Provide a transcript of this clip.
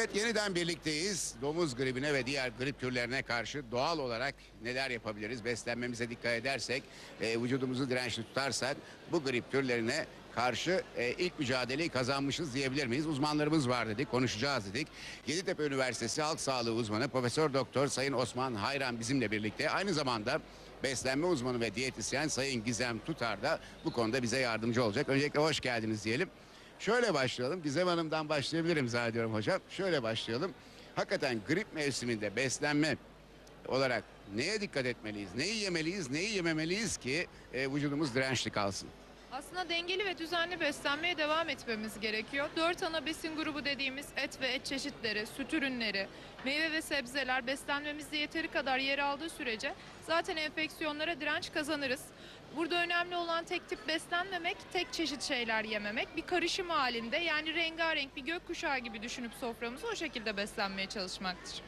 Evet yeniden birlikteyiz. Domuz gribine ve diğer grip türlerine karşı doğal olarak neler yapabiliriz? Beslenmemize dikkat edersek, e, vücudumuzu dirençli tutarsak bu grip türlerine karşı e, ilk mücadeleyi kazanmışız diyebilir miyiz? Uzmanlarımız var dedik, konuşacağız dedik. Yeditepe Üniversitesi Halk Sağlığı uzmanı Profesör Doktor Sayın Osman Hayran bizimle birlikte. Aynı zamanda beslenme uzmanı ve diyetisyen Sayın Gizem Tutar da bu konuda bize yardımcı olacak. Öncelikle hoş geldiniz diyelim. Şöyle başlayalım. Gizem Hanım'dan başlayabilirim zannediyorum hocam. Şöyle başlayalım. Hakikaten grip mevsiminde beslenme olarak neye dikkat etmeliyiz? Neyi yemeliyiz, neyi yememeliyiz ki e, vücudumuz dirençli kalsın? Aslında dengeli ve düzenli beslenmeye devam etmemiz gerekiyor. Dört ana besin grubu dediğimiz et ve et çeşitleri, süt ürünleri, meyve ve sebzeler beslenmemizde yeteri kadar yer aldığı sürece zaten enfeksiyonlara direnç kazanırız. Burada önemli olan tek tip beslenmemek, tek çeşit şeyler yememek. Bir karışım halinde yani rengarenk bir gökkuşağı gibi düşünüp soframızı o şekilde beslenmeye çalışmaktır.